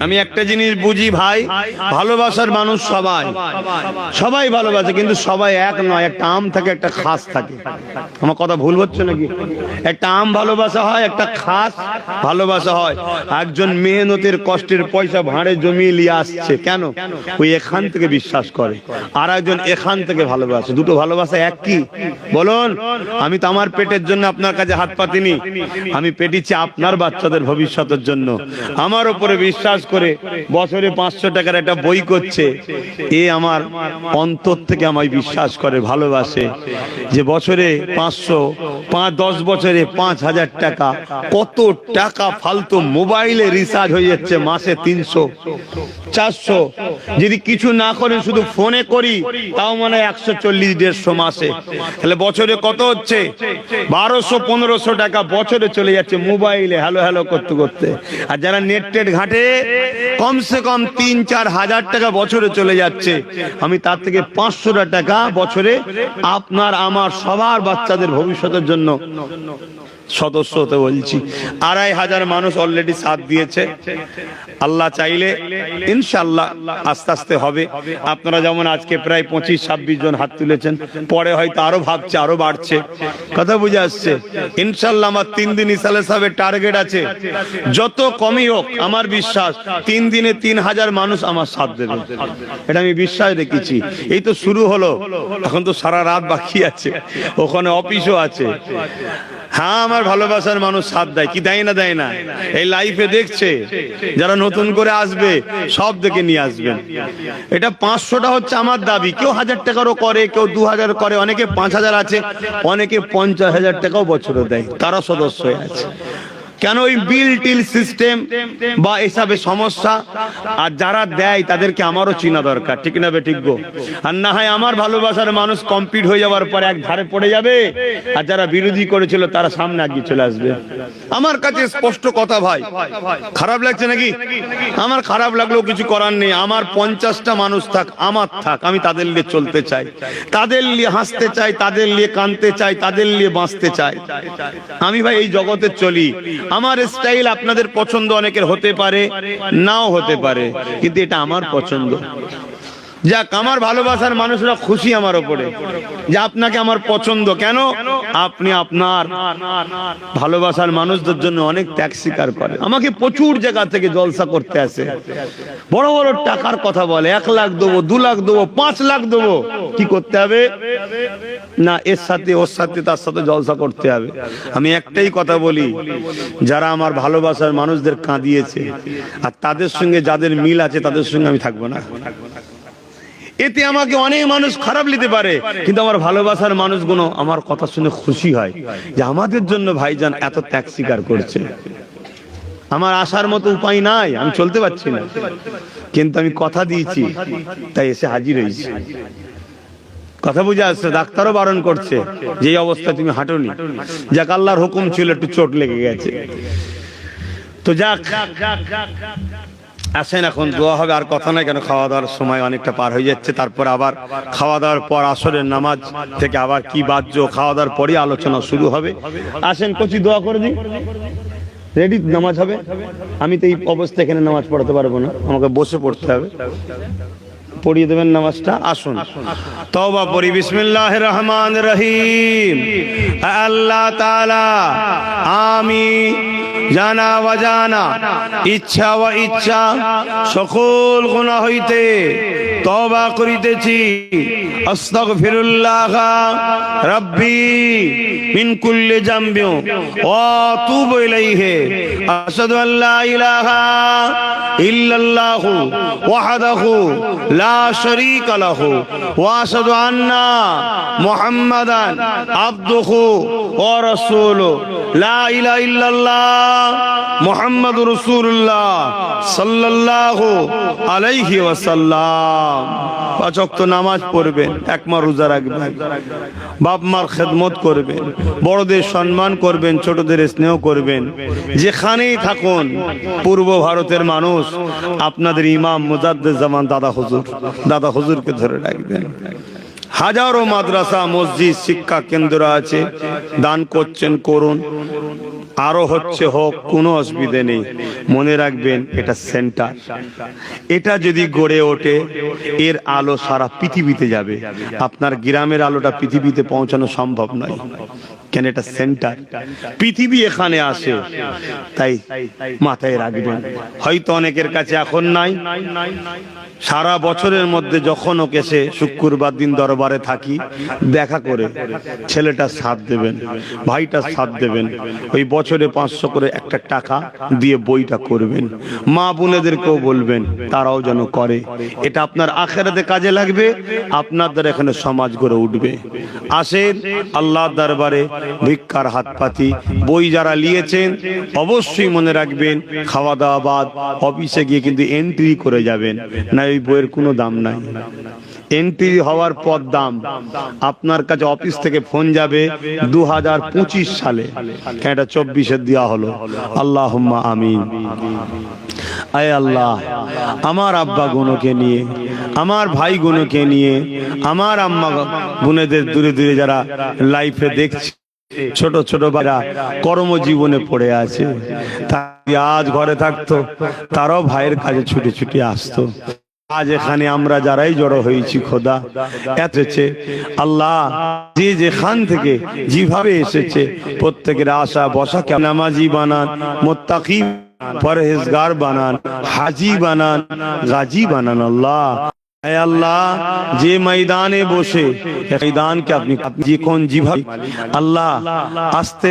আমি একটা জিনিস বুঝি ভাই, ভালোবাসার মানুষ সবাই। সবাই ভালোবাসে, কিন্তু সবাই এক নয়, একটা আম থাকে, একটা খাস থাকে। আমার কথা ভুল হচ্ছে নাকি? একটা আম ভালোবাসা হয়, একটা খাস ভালোবাসা হয়। একজন মেহনতের কষ্টের পয়সা ভাঁড়ে জমিয়ে নিয়ে আসছে। কেন? ওই এখান থেকে বিশ্বাস করে। আর একজন এখান থেকে ভালোবাসে। দুটো ভালোবাসা এক কি বলুন, আমি তো আমার পেটের জন্য আপনার কাছে হাত পাতিনি। আমি পেটিছি আপনার বাচ্চাদের ভবিষ্যতের জন্য। আমার উপরে বিশ্বাস করে বছরে পাঁচশো টাকার একটা বই করছে। এ আমার অন্তর থেকে আমায় বিশ্বাস করে, ভালোবাসে যে বছরে পাঁচশো, পাঁচ, দশ বছরে পাঁচ হাজার টাকা। কত টাকা ফালতু মোবাইলে রিচার্জ হয়ে যাচ্ছে মাসে তিনশো, চারশো। যদি কিছু না করে শুধু ফোনে করি, তাও মানে একশো চল্লিশ, দেড়শো মাসে। তাহলে বছরে কত হচ্ছে? বারোশো, পনেরোশো টাকা বছরে চলে যাচ্ছে মোবাইলে, হ্যালো হ্যালো করতে করতে। আর যারা নেট টেট ঘাটে কমসে কম তিন, চার হাজার টাকা বছরে চলে যাচ্ছে। আমি তার থেকে পাঁচশো টাকা বছরে আপনার, আমার সবার বাচ্চাদের ভবিষ্যতের জন্য সদস্য হতে বলছি। আড়াই হাজার মানুষ অলরেডি সাথ দিয়েছে। আল্লাহ চাইলে ইনশাল্লাহ আস্তে আস্তে হবে। আপনারা যেমন আজকে প্রায় পঁচিশ, ছাব্বিশ জন হাত তুলেছেন, পরে হয়তো আরও ভাবছে, আরও বাড়ছে। কথা বুঝে আসছে। ইনশাল্লাহ আমার তিন দিন ইসালে সাহেবের টার্গেট আছে। যত কমই হোক, আমার বিশ্বাস তিন দিনে তিন হাজার মানুষ আমার সাথ দেবে। এটা আমি বিশ্বাস রেখেছি। এই তো শুরু হলো। এখন তো সারা রাত বাকি আছে। ওখানে অফিসও আছে। হ্যাঁ আমার ভালোবাসার মানুষ সাথ দেয়। কি দেয় না দেয় না? এই লাইফে দেখছে। যারা নতুন করে আসবে, সব দেখে নিয়ে আসবেন। এটা পাঁচশোটা হচ্ছে আমার দাবি। কেউ হাজার টাকারও করে, কেউ দু হাজার করে। অনেকে পাঁচ হাজার আছে, অনেকে পঞ্চাশ হাজার টাকাও বছরে দেয়। তারা সদস্য আছে। কেন ওই বিল টিল সিস্টেম বা এসবে সমস্যা? আর যারা দেয় তাদেরকে আমারও চিনা দরকার। ঠিক না ঠিক গো? আর না হয় আমার ভালোবাসার মানুষ কমপ্লিট হয়ে যাওয়ার পর এক ধারে পড়ে যাবে। আর যারা বিরোধী করেছিল তারা সামনে আগিয়ে চলে আসবে। আমার কাছে স্পষ্ট কথা ভাই। খারাপ লাগছে নাকি? আমার খারাপ লাগলেও কিছু করার নেই। আমার পঞ্চাশটা মানুষ থাক আমার থাক আমি তাদের নিয়ে চলতে চাই। তাদের নিয়ে হাসতে চাই তাদের নিয়ে কানতে চাই তাদের নিয়ে বাঁচতে চাই। আমি ভাই এই জগতে চলি। আমার স্টাইল আপনাদের পছন্দ অনেকের হতে পারে নাও হতে পারে কিন্তু এটা আমার পছন্দ। যাক, আমার ভালোবাসার মানুষরা খুশি আমার ওপরে। যে আপনাকে আমার পছন্দ। কেন? আপনি আপনার ভালোবাসার মানুষদের জন্য অনেক ত্যাগ স্বীকার করে আমাকে প্রচুর জায়গা থেকে জলসা করতে আসে। বড় বড় টাকার কথা বলে। এক লাখ দেবো, দু লাখ দেবো, পাঁচ লাখ দেবো। কি করতে হবে? না, এর সাথে, ওর সাথে, তার সাথে জলসা করতে হবে। আমি একটাই কথা বলি, যারা আমার ভালোবাসার মানুষদের কাঁদিয়েছে, আর তাদের সঙ্গে যাদের মিল আছে, তাদের সঙ্গে আমি থাকব না। এতে আমাকে অনেক মানুষ খারাপ নিতে পারে, কিন্তু আমার ভালোবাসার মানুষগুলো আমার কথা শুনে খুশি হয় যে আমাদের জন্য ভাইজান এত ত্যাগ স্বীকার করছে। আমার আসার মতো উপায় নাই, আমি চলতে পারছি না। কিন্তু আমি কথা দিয়েছি, তাই এসে হাজির হয়েছি। কথা বুঝে আসছে, ডাক্তারও বারণ করছে যে এই অবস্থায় তুমি হাঁটোনি। যাক, আল্লাহর হুকুম ছিল, একটু চোট লেগে গেছে। তো যাক আসেন এখন, দোয়া হবে, আর কথা নাই কেন খাওয়া দাওয়ার সময় অনেকটা পার হয়ে যাচ্ছে। তারপর আবার খাওয়া দাওয়ার পর আসরের নামাজ থেকে আবার কি বাজ্য খাওয়া দাওয়ার পরই আলোচনা শুরু হবে। আসেন, কচি, দোয়া করে দিন রেডি নামাজ হবে? আমি তো এই অবস্থা এখানে নামাজ পড়াতে পারব না। আমাকে বসে পড়তে হবে। পড়িয়ে দেবেন নামাজটা। আসুন। তওবা পড়ি। বিসমিল্লাহ রহমান রহিম। আল্লাহ তাআলা, আমি জানা অজানা ইচ্ছা ও ইচ্ছা, সকল গুনাহ হইতে তওবা করিতেছি। আস্তাগফিরুল্লাহ রাব্বি মিন কুল্লি জামবি ওয়া আতুবু ইলাইহি। আশহাদু আল্লা ইলাহা ইল্লাল্লাহু ওয়াহদাহু লা শারীকা লাহু, ওয়া আশহাদু আন্না মুহাম্মাদান আবদুহু ওয়া রাসূলুহু। লা ইলাহা ইল্লাল্লাহ। মুহাম্মাদুর রাসূলুল্লাহ সাল্লাল্লাহু আলাইহি ওয়াসাল্লাম। পাঁচ ওয়াক্ত নামাজ পড়বেন একমা রোজা রাখবেন। বাপ মার খেদমত করবেন, বড়দের সম্মান করবেন, ছোটদের স্নেহ করবেন। যেখানেই থাকুন, পূর্ব ভারতের মানুষ, আপনাদের ইমাম মুজাদ্দ জামান দাদা হুজুর, দাদা হুজুরকে ধরে রাখবেন। হাজারো মাদ্রাসা, মসজিদ, শিক্ষা কেন্দ্র আছে। দান করছেন, করুন। আরও হচ্ছে হোক, কোনো অসুবিধে নেই। মনে রাখবেন, এটা সেন্টার। এটা যদি গড়ে ওঠে, এর আলো সারা পৃথিবীতে যাবে। আপনার গ্রামের আলোটা পৃথিবীতে পৌঁছানো সম্ভব নয়। কেন এটা সেন্টার পৃথিবী এখানে আসে তাই মাথায় রাখবেন। হয়তো অনেকের কাছে এখন নাই। সারা বছরের মধ্যে যখন ওকে সে শুক্রবার দিন দরবারে থাকি, দেখা করে ছেলেটা সাথ দেবেন, ভাইটা সাথ দেবেন। ওই বছরে পাঁচশো করে একটা টাকা দিয়ে বইটা করবেন। মা বোনেদেরকেও বলবেন, তারাও যেন করে। এটা আপনার আখেরাতে কাজে লাগবে আপনাদের এখানে সমাজ গড়ে উঠবে। আসেন আল্লাহ দরবারে ভিক্ষার হাত পাতি বই যারা নিয়েছেন অবশ্যই মনে রাখবেন খাওয়া দাওয়া বাদ, অফিসে গিয়ে কিন্তু এন্ট্রি করে যাবেন। না ওই বইয়ের কোনো দাম নাই। এন্ট্রি হওয়ার পর দাম। আপনার কাছে অফিস থেকে ফোন যাবে দু হাজার পঁচিশ সালে। এটা চব্বিশে দেওয়া হলো? আল্লাহ আমিন। আয় আল্লাহ, আমার আব্বা গুনোকে নিয়ে, আমার ভাই গুনোকে নিয়ে, আমার আম্মা বোনেদের দূরে দূরে যারা লাইফে দেখছে ছোট ছোট বারা কর্মজীবনে পড়ে আছে। আজ ঘরে থাকতো, তারাও ভাইয়ের কাজে ছুটে ছুটে আসতো। আজ এখানে আমরা যারাই জড়ো হয়েছি, খোদা। এসেছে আল্লাহ যে যেখান থেকে যেভাবে এসেছে, প্রত্যেকের আশা বসা বসাকে নামাজি বানান, মোত্তাকি, পরহেজগার বানান, হাজি বানান, গাজী বানান আল্লাহ। আল্লাহ যে ময়দানে বসে ময়দানকে আপনি আপনি যে কোন জিভাবে আল্লাহ আস্তে